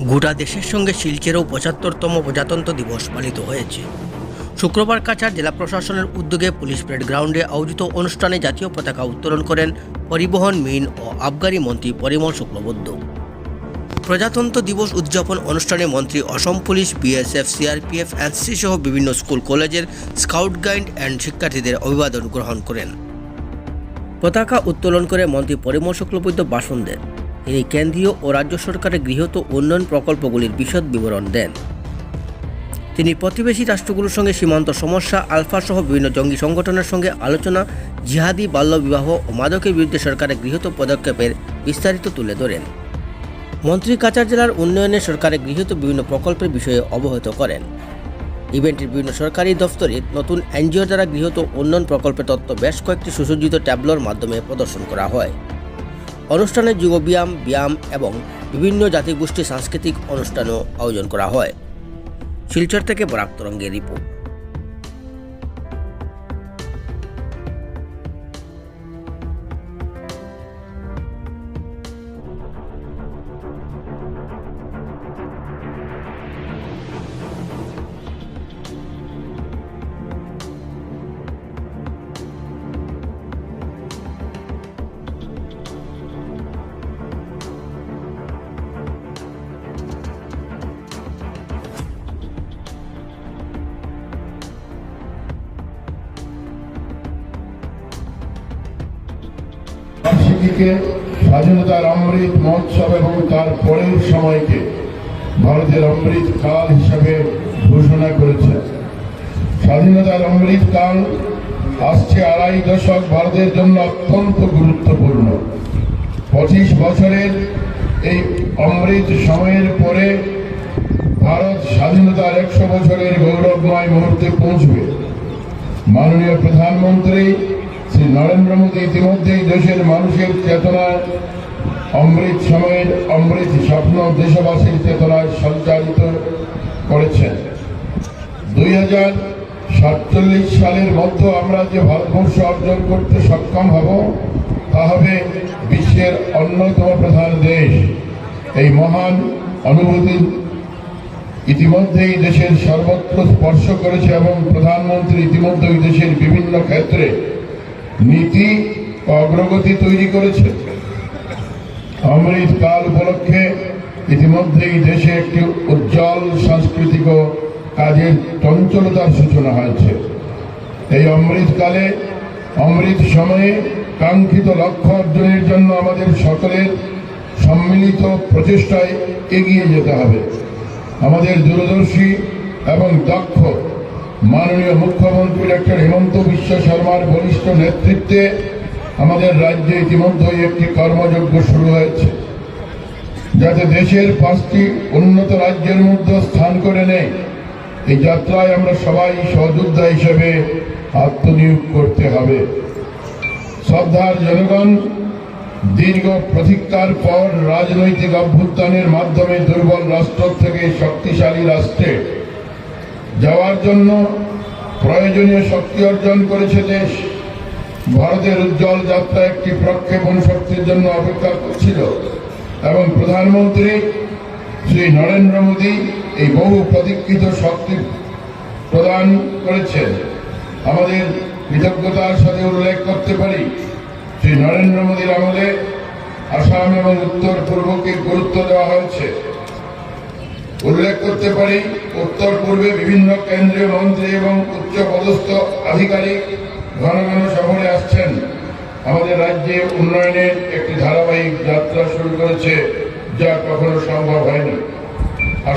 গোটা দেশের সঙ্গে শিলচরেও পঁচাত্তরতম প্রজাতন্ত্র দিবস পালিত হয়েছে। শুক্রবার কাছাড় জেলা প্রশাসনের উদ্যোগে পুলিশ প্যারেড গ্রাউন্ডে আয়োজিত অনুষ্ঠানে জাতীয় পতাকা উত্তোলন করেন পরিবহন, মিন ও আবগারি মন্ত্রী পরিমল শুক্লবদ্ধ প্রজাতন্ত্র দিবস উদযাপন অনুষ্ঠানে মন্ত্রী Assam police, BSF, CRPF, NCC সহ বিভিন্ন স্কুল, কলেজের স্কাউট গাইড অ্যান্ড শিক্ষার্থীদের অভিবাদন গ্রহণ করেন। পতাকা উত্তোলন করে মন্ত্রী পরিমল শুক্লবৈদ্য ভাষণ দেন। তিনি কেন্দ্রীয় ও রাজ্য সরকারের গৃহীত উন্নয়ন প্রকল্পগুলির বিশদ বিবরণ দেন। তিনি প্রতিবেশী রাষ্ট্রগুলোর সঙ্গে সীমান্ত সমস্যা, আলফা সহ বিভিন্ন জঙ্গি সংগঠনের সঙ্গে আলোচনা, জিহাদি বাল্যবিবাহ ও মাদকের বিরুদ্ধে সরকারের গৃহীত পদক্ষেপের বিস্তারিত তুলে ধরেন। মন্ত্রী কাছাড় জেলার উন্নয়নে সরকারের গৃহীত বিভিন্ন প্রকল্পের বিষয়ে অবহিত করেন। ইভেন্টের বিভিন্ন সরকারি দফতরে নতুন এনজিও দ্বারা গৃহীত উন্নয়ন প্রকল্পের তথ্য বেশ কয়েকটি সুসজ্জিত ট্যাবলোর মাধ্যমে প্রদর্শন করা হয়। অনুষ্ঠানে যুব ব্যায়াম ব্যায়াম এবং বিভিন্ন জাতিগোষ্ঠী সাংস্কৃতিক অনুষ্ঠানও আয়োজন করা হয়। শিলচর থেকে বরাক তরঙ্গের রিপোর্ট। বার্ষিকীকে স্বাধীনতার অমৃত মহোৎসব এবং তার পরের সময়কে ভারতের অমৃত কাল হিসাবে ঘোষণা করেছে। স্বাধীনতার অমৃত কাল আসছে আড়াই দশক ভারতের জন্য অত্যন্ত গুরুত্বপূর্ণ। পঁচিশ বছরের এই অমৃত সময়ের পরে ভারত স্বাধীনতার একশো বছরের গৌরবময় মুহূর্তে পৌঁছবে। মাননীয় প্রধানমন্ত্রী শ্রী নরেন্দ্র মোদী ইতিমধ্যেই দেশের মানুষের চেতনায়, অমৃত সময়ের অমৃত স্বপ্ন দেশবাসীর চেতনায় সঞ্চালিত করেছেন। দুই হাজার সাতচল্লিশ সালের মধ্যে আমরা যে ভারতবর্ষ অর্জন করতে সক্ষম হব, তা হবে বিশ্বের অন্যতম প্রধান দেশ। এই মহান অনুভূতি ইতিমধ্যেই দেশের সর্বত্র স্পর্শ করেছে এবং প্রধানমন্ত্রী ইতিমধ্যেই দেশের বিভিন্ন ক্ষেত্রে নীতি অগ্রগতি তৈরি করেছে। অমৃতকাল উপলক্ষে ইতিমধ্যেই দেশে একটি উজ্জ্বল সাংস্কৃতিক ও কাজের চঞ্চলতার সূচনা হয়েছে। এই অমৃতকালে অমৃত সময়ে কাঙ্ক্ষিত লক্ষ্য অর্জনের জন্য আমাদের সকলের সম্মিলিত প্রচেষ্টায় এগিয়ে যেতে হবে। আমাদের দূরদর্শী এবং দক্ষ মাননীয় মুখ্যমন্ত্রী ডক্টর হেমন্ত বিশ্ব শর্মার বলিষ্ঠ নেতৃত্বে আমাদের রাজ্যে ইতিমধ্যেই একটি কর্মযজ্ঞ শুরু হয়েছে, যাতে দেশের পাঁচটি উন্নত রাজ্যের মধ্যে স্থান করে নেয়। এই যাত্রায় আমরা সবাই সহযোদ্ধা হিসেবে আত্মনিয়োগ করতে হবে। শ্রদ্ধার জনগণ, দীর্ঘ প্রতীক্ষার পর রাজনৈতিক অভ্যুত্থানের মাধ্যমে দুর্বল রাষ্ট্র থেকে শক্তিশালী রাষ্ট্রে যাওয়ার জন্য প্রয়োজনীয় শক্তি অর্জন করেছে দেশ। ভারতের উজ্জ্বল যাত্রা একটি প্রক্ষেপণ শক্তির জন্য অপেক্ষা করছিল এবং প্রধানমন্ত্রী শ্রী নরেন্দ্র মোদী এই বহু প্রতীক্ষিত শক্তি প্রদান করেছেন। আমাদের কৃতজ্ঞতার সাথে উল্লেখ করতে পারি, শ্রী নরেন্দ্র মোদীর আমলে আসাম এবং উত্তর পূর্বকে গুরুত্ব দেওয়া হয়েছে। উল্লেখ করতে পারি, উত্তর পূর্বে বিভিন্ন কেন্দ্রীয় মন্ত্রী এবং উচ্চ পদস্থ আধিকারিক ঘন ঘন সফরে আসছেন। আমাদের রাজ্যে উন্নয়নের একটি ধারাবাহিক যাত্রা শুরু করেছে, যা কখনো সম্ভব হয়নি।